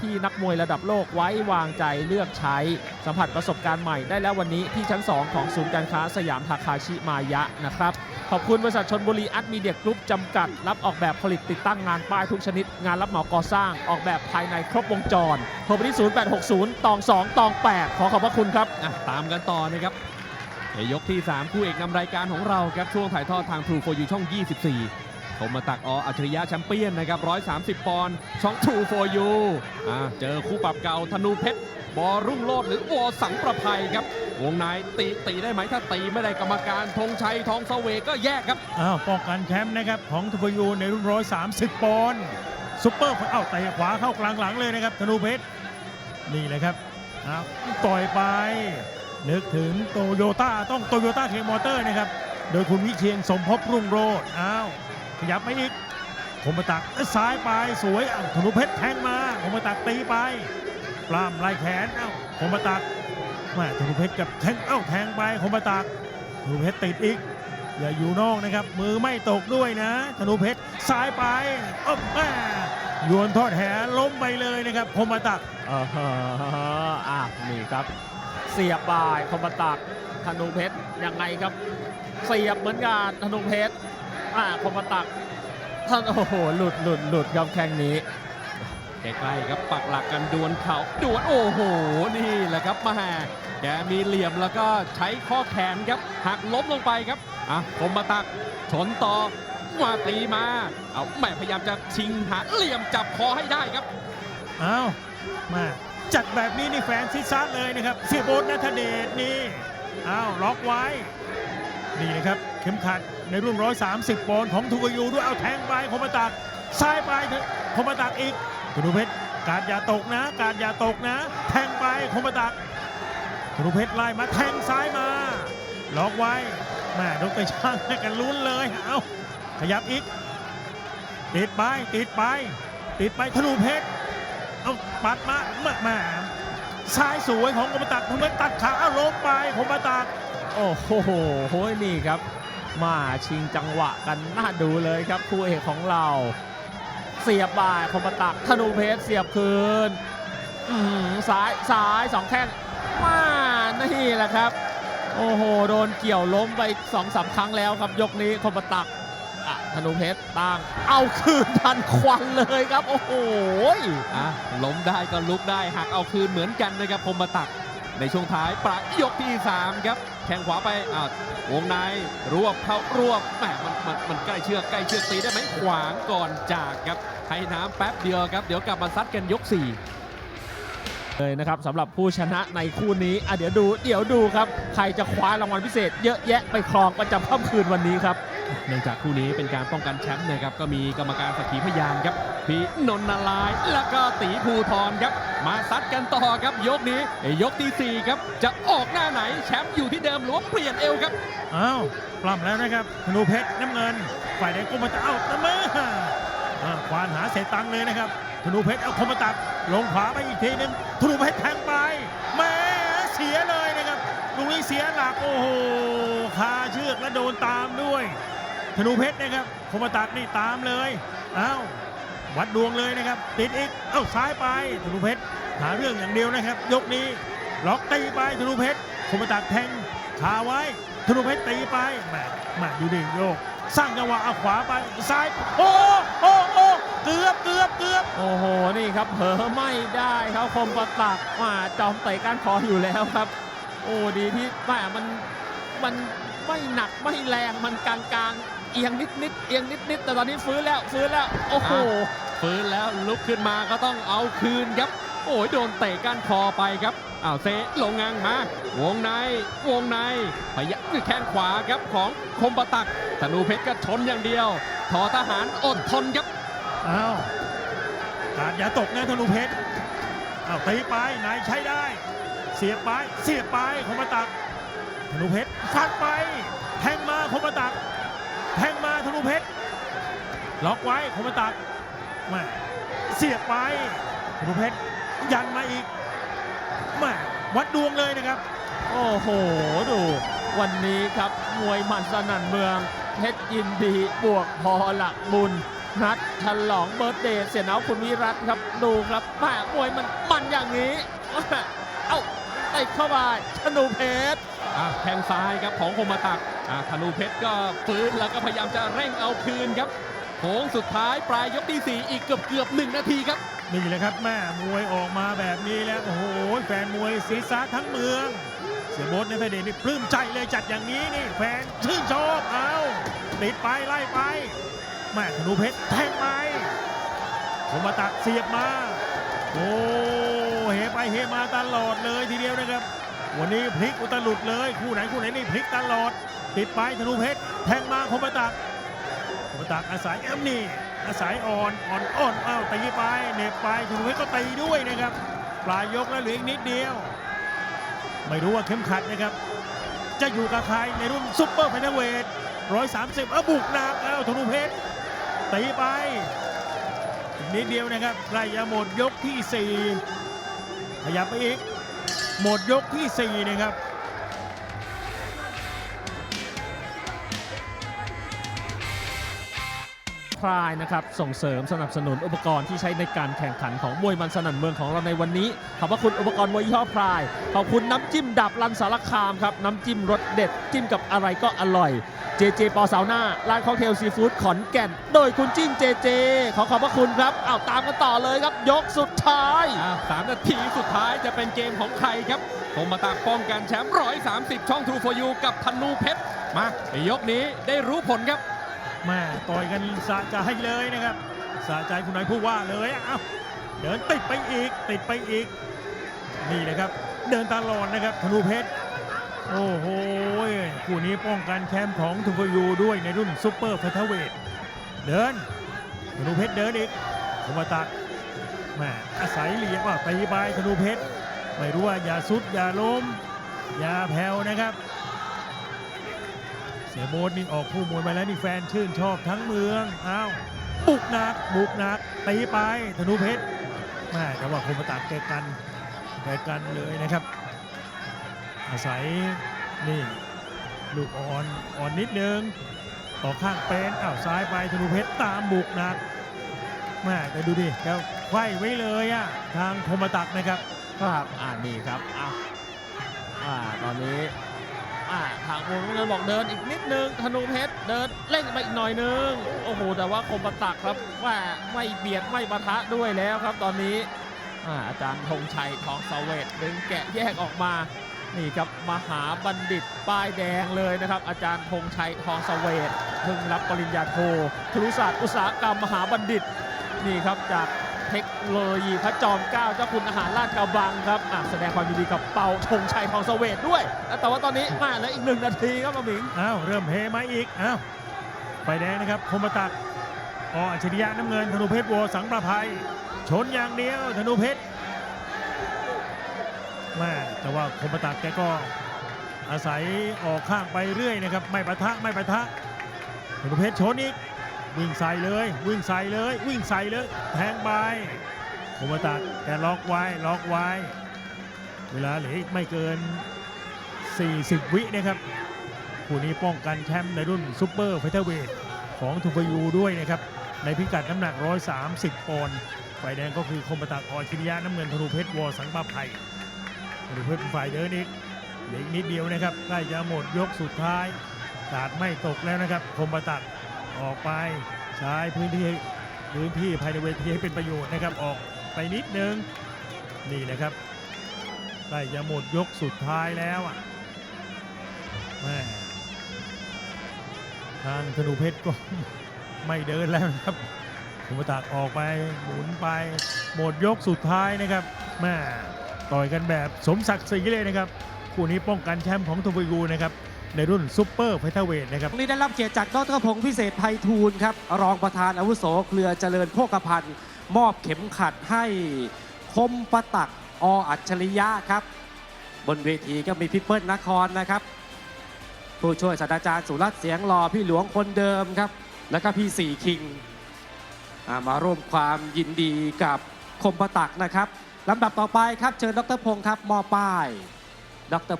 ที่นักมวยระดับโลกไว้วางใจเลือกใช้ สัมผัสประสบการณ์ใหม่ได้แล้ววันนี้ที่ชั้น 2 ของศูนย์การค้าสยามทาคาชิมายะนะครับขอบคุณบริษัทชนบุรีอัดมีเดียกรุ๊ปจำกัด รับออกแบบผลิตติดตั้งงานป้ายทุกชนิด งานรับเหมาก่อสร้างออกแบบภายในครบวงจรโทรไปที่ 0860 ตอง 2 ตอง 8 ขอขอบพระคุณครับ ตามกันต่อนะครับยกที่ 3 คู่เอกนำรายการของเราครับช่วงถ่ายทอดทาง True for You ช่อง 24 ผมมาตักออัจฉริยะแชมเปี้ยนนะครับ 130 ปอนด์ช่อง True for You อะเจอคู่ปรับเก่าธนูเพชรบอรุ่งโลดหรือวอสังประภัยครับ วงในตีตีได้ไหมถ้าตีไม่ได้กรรมการธงชัยทองเสวกก็แยกครับอ้าวป้องกันแชมป์นะครับของทูพยูในรุ่น 130 ปอนด์ซุปเปอร์เอ้าวเตะขวาเข้ากลางหลังเลยนะครับธนูเพชรนี่เลยครับอ้าวต่อยไปนึกถึงโตโยต้าต้องโตโยต้าเคมอเตอร์นะครับ โดยคุณวิเชียนสมภพรุ่งโรจน์อ้าว ขยับไปอีกคมตักซ้ายไปสวยธนูเพชรแทงมาคมตักตีไปปล้ำลายแขนเอ้าคมตักแม่ธนูเพชรกับแทงเอ้าแทงไปคมตักธนูเพชรติดอีกอย่าอยู่นอกนะครับ มือไม่ตกด้วยนะธนูเพชรซ้ายไปอ๊อบแม่ยวนทอดแหล้มไปเลยนะครับคมตักเอออะนี่ครับ เสียบบ่ายคมตักธนูเพชรยังไงครับ เสียบเหมือนกันธนูเพชร อ่าคอมบตักท่านโอ้โหหลุดหลุดหลุดครับแข่งนี้ใกล้ๆครับปักหลักกันดวลเขาดวลโอ้โห นี่แหละครับมาแกมีเหลี่ยมแล้วก็ใช้ข้อแขนครับหักล้มลงไปครับอะคมมาตักชนต่อมาตีมาเอาแม่พยายามจะชิงหาเหลี่ยมจับคอให้ได้ครับอ้าวมาจัดแบบนี้นี่แฟนซิซัดเลยนะครับเสียโบนนัทเดชนี่อ้าวล็อกไว้ นี่นะครับ เข็มขัดในรุ่น 130 ปอนด์ของทูกยูด้วยเอาแทงไปคมตักซ้ายไปเถอะคมตักอีกธนูเพชรการอย่าตกนะ การอย่าตกนะ แทงไปคมตักธนูเพชรไล่มาแทงซ้ายมาล็อกไว้แม่ดรช่างให้กันลุ้นเลยเอาขยับอีก ติดไปติดไป ติดไปธนูเพชรเอาปัดมาแม่แม่ซ้ายสวยของคมตักทำไมตัดขาเอาลงไปคมตัก โอ้โหโหนี่ครับ มาชิงจังหวะกันน่าดูเลยครับคู่เอกของเรา เสียบบ่ายคมตักธนูเพชรเสียบคืนอื้อหือซ้ายซ้ายสองแข้งมานี่แหละครับ โอ้โห โดนเกี่ยวล้มไปสองสามครั้งแล้วครับยกนี้คมตักอะธนูเพชรตั้งเอาคืนทันควันเลยครับ โอ้โหอะล้มได้ก็ลุกได้หักเอาคืนเหมือนกันนะครับคมตักในช่วงท้ายประยกที่ 3 ครับ แข่งขวาไปอ่าวงในรวบเข้ารวบแหมมันมันมันใกล้เชือกใกล้เชือกตีได้ไหมขวางก่อนจากครับให้น้ำแป๊บเดียวครับ เดี๋ยวกลับมาซัดกันยก4 เลยนะครับสำหรับผู้ชนะในคู่นี้อะเดี๋ยวดูเดี๋ยวดูครับ ใครจะคว้ารางวัลพิเศษ เยอะแยะไปครองประจำค่ำคืนวันนี้ครับ เนื่องจากคู่นี้เป็นการป้องกันแชมป์นะครับก็มีกรรมการสักขีพยานครับพี่นนท์นาลายณ์แล้วก็ตีภูทรครับ มาซัดกันต่อครับยกนี้ยกทีสี่4ครับจะออกหน้าไหนแชมป์อยู่ที่เดิมหรือว่าเปลี่ยนเอวครับอ้าวปล้ำแล้วนะครับธนูเพชรน้ำเงิน ฝ่ายแดงกุมตะเอ้าตะมืออ่าควานหาเศษตังค์เลยนะครับ ธนูเพชรเอาคมตักลงขวาไปอีกทีหนึงธนูเพชรแทงไปแหม่เสียเลยนะครับตรงนี้เสียหลักโอ้โหคาเชือกและโดนตามด้วยธนูเพชรนะครับคมตักนี่ตามเลยอ้าววัดดวงเลยนะครับ ติดอีกเอ้าซ้ายไปธนูเพชรหาเรื่องอย่างเดียวนะครับ ยกนี้ล็อกตีไปธนูเพชรคมตักแทงคาไว้ธนูเพชรตีไปแหมแหมดูดิโยก สร้างจังหวะเอาขวาไปซ้าย โอ้โอ้โอ้เกือบเกือบเกือบโอ้โหนี่ครับเผลอไม่ได้ครับคมประตักมาจอมเตะก้านคออยู่แล้วครับ โอ้ดีที่แม่มันมันไม่หนักไม่แรงมันกลางๆเอียงนิดนิดๆเอียงนิดนิดๆแต่ตอนนี้ฟื้นแล้วฟื้นแล้วโอ้โหฟื้นแล้วลุกขึ้นมาก็ต้องเอาคืนครับ โอ้ยโดนเตะก้านคอไปครับ อ้าวเซลงงางมาวงในวงในพยักแข้งขวาครับของคมปะตักธนูเพชรก็ชนอย่างเดียวทอทหารอดทนครับอ้าวการอย่าตกนะธนูเพชรอ้าวตีไปนายใช้ได้ เสียบไปเสียบไปคมปะตักธนูเพชรฟัดไป แทงมาคมปะตัก แทงมาธนูเพชรล็อกไว้คมปะตักม่เสียบไปธนูเพชรยันมาอีก แม่วัดดวงเลยนะครับ โอ้โห ดู วันนี้ครับมวยหมันสนั่นเมืองเพชรยินดีบวกพอหลักบุญ นัดฉลองเบิร์ดเดย์เสียเนาคุณวิรัตครับดูครับแม่มวยมันมันอย่างนี้เอ้าติดเข้าไปธนูเพชรอะแทงซ้ายครับของคมมาตักอะธนูเพชรก็ฟื้นแล้วก็พยายามจะเร่งเอาคืนครับ โค้งสุดท้ายปลายยกที่ 4 อีกเกือบเกือบหนึ่งนาทีครับ นี่แหละครับแม่มวยออกมาแบบนี้แล้ว โอ้โห แฟนมวยศีรษะทั้งเมือง เสียโบดในไฟเดนี่ปลื้มใจเลยจัดอย่างนี้นี่ แฟนชื่นชอบเอาติดไปไล่ไปแม่ธนูเพชรแทงไปผมมาตักเสียบมา โอ้เฮไปเฮมาตลอดเลยทีเดียวนะครับ วันนี้พลิกอุตลุดเลย คู่ไหนคู่ไหนนี่พลิกตลอด ติดไปธนูเพชรแทงมาคมตัก คมมากอาศัยเอ็มนี่อาศัยอ่อนอ่อนอ่อนอ้าวตีไปเน็บไปธนูเพชรก็ตีด้วยนะครับปลายยกแล้วเหลืออีกนิดเดียว ไม่รู้ว่าเข้มขัดนะครับ จะอยู่กับใครในรุ่นซุปเปอร์ไฟนเวท130เอาบุกหนักเอาธนูเพชรตีไปนิดเดียวนะครับใกล้จะหมดยกที่ 4 ขยับไปอีก หมดยกที่ 4 นะครับ พรายนะครับส่งเสริมสนับสนุนอุปกรณ์ที่ใช้ในการแข่งขันของมวยมันสนั่นเมืองของเราในวันนี้ ขอบพระคุณอุปกรณ์มวยยี่ห้อพราย ขอบคุณน้ำจิ้มดับรันสารคามครับน้ำจิ้มรสเด็ด จิ้มกับอะไรก็อร่อย เจเจปอสาวหน้าร้านค็อกเทลซีฟู้ดขอนแก่น โดยคุณจิ้นเจเจ ขอขอบพระคุณครับเอาตามกันต่อเลยครับ ยกสุดท้ายสามนาทีสุดท้ายจะเป็นเกมของใครครับคมมาตักป้องกันแชมป์130ช่อง True for You กับธนูเพชรมาในยกนี้ได้รู้ผลครับ แม่ต่อยกันสะใจเลยนะครับสะใจคุณนายผู้ว่าเลยอ้าเดินติดไปอีกติดไปอีก นี่นะครับ เดินตลอดนะครับธนูเพชรโอ้โหคู่นี้ป้องกันแชมป์ของทุกยูด้วยในรุ่นซุปเปอร์เฟเธอร์เวทเดินธนูเพชรเดินอีกคมตักแม่อาศัยเหลี่ยมว่าตีไปธนูเพชรไม่รู้ว่าอย่าสุดอย่าล้มอย่าแผ่วนะครับ เสียโบทนี่ออกคู่มวยมาแล้วนี่แฟนชื่นชอบทั้งเมืองอ้าวบุกหนักบุกหนักตีไปธนูเพชรแม่แต่ว่าคมตักแกกันแกกันเลยนะครับ อาศัยนี่ลูกอ่อนอ่อนนิดนึงต่อข้างเป็นอ้าวซ้ายไปธนูเพชรตามบุกหนักแม่แต่ดูดิแกไขว้ไว้เลยอะทางคมตักนะครับ ครับอ่านี่ครับอะอ่าตอนนี้ อ่าทางวงเงินบอกเดินอีกนิดนึงธนูเพชรเดินเร่งไปอีกหน่อยนึงโอ้โหแต่ว่าคมประตักครับว่าไม่เบียดไม่ปะทะด้วยแล้วครับตอนนี้อาจารย์ธงชัยทองสเวตดึงแกะแยกออกมานี่ครับมหาบัณฑิตป้ายแดงเลยนะครับ อาจารย์ธงชัยทองสเวตเพิ่งรับปริญญาโทครุศาสตร์อุตสาหกรรมมหาบัณฑิตนี่ครับจาก เทคโนโลยีพระจอมเกล้าเจ้าคุณอาหารราชกระบังครับอะแสดงความยินดีกับเปาธงชัยทองเสเวตด้วยแล้วแต่ว่าตอนนี้มาแล้วอีกหนึ่งนาทีครับมาหมิงอ้าวเริ่มเฮมาอีกอ้าวไฟแดงนะครับคมตักออัจฉริยะน้ำเงินธนูเพชรวัวสังประภัย ชนอย่างเดียวธนูเพชรแม่แต่ว่าคมตักแกก็อาศัยออกข้างไปเรื่อยนะครับ ไม่ปะทะไม่ปะทะธนูเพชรชนอีก วิ่งใส่เลย วิ่งใส่เลย วิ่งใส่เลยแทงไปคมตักแกล็อกไว้ล็อกไว้ เวลาเหลืออีกไม่เกิน 40 วินะครับคู่นี้ป้องกันแชมป์ในรุ่นซูเปอร์เฟเธอร์เวทของทูฟยูด้วยนะครับ ในพิกัดน้ำหนัก 130ปอนด์ฝ่ายแดงก็คือคมปตากอชิริยะน้ำเงินธนูเพชรวอสังปาไพธนูเพชรเป็นฝ่ายเดินอีกเหลืออีกนิดเดียวนะครับใกล้จะหมดยกสุดท้ายกาดไม่ตกแล้วนะครับคมปตัก ออกไปใช้พื้นที่พื้นที่ภายในเวทีให้เป็นประโยชน์นะครับ ออกไปนิดนึงนี่นะครับใกล้จะหมดยกสุดท้ายแล้วอะแม่ทางธนูเพชรก็ไม่เดินแล้วนะครับคุมตากออกไปหมุนไป หมดยกสุดท้ายนะครับแม่ต่อยกันแบบสมศักดิ์ศรีเลยนะครับ คู่นี้ป้องกันแชมป์ของทูบูนะครับ ในรุ่นซุปเปอร์ไฟเทอร์เวทนะครับวันนี้ได้รับเกียรติจากดรพงศ์พิเศษไพฑูรย์ครับ รองประธานอาวุโสเครือเจริญโภคภัณฑ์ มอบเข็มขัดให้คมประตักออัจฉริยะครับ บนเวทีก็มีพี่เปิลนครนะครับ ผู้ช่วยศาสตราจารย์สุรัตน์เสียงหล่อพี่หลวงคนเดิมครับ แล้วก็พี่สี่คิงมาร่วมความยินดีกับคมประตักนะครับลำดับต่อไปครับเชิญดรพงศ์ครับมอบป้ายดร